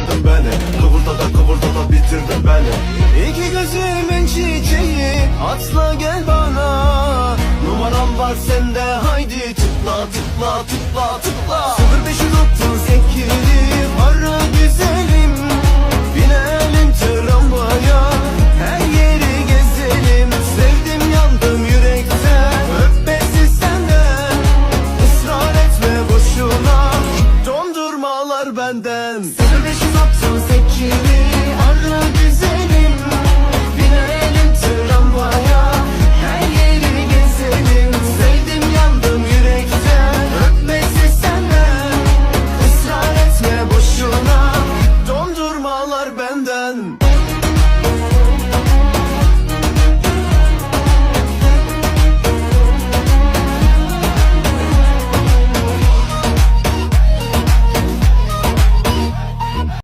bitirdin beni. Kıvırda da kıvırda da bitirdin beni. İki gözümün çiçeği atla gel bana. Numaram var sende haydi tıkla tıkla tıkla tıkla. 0538 ara dondurmalar benden. 0538 ara güzelim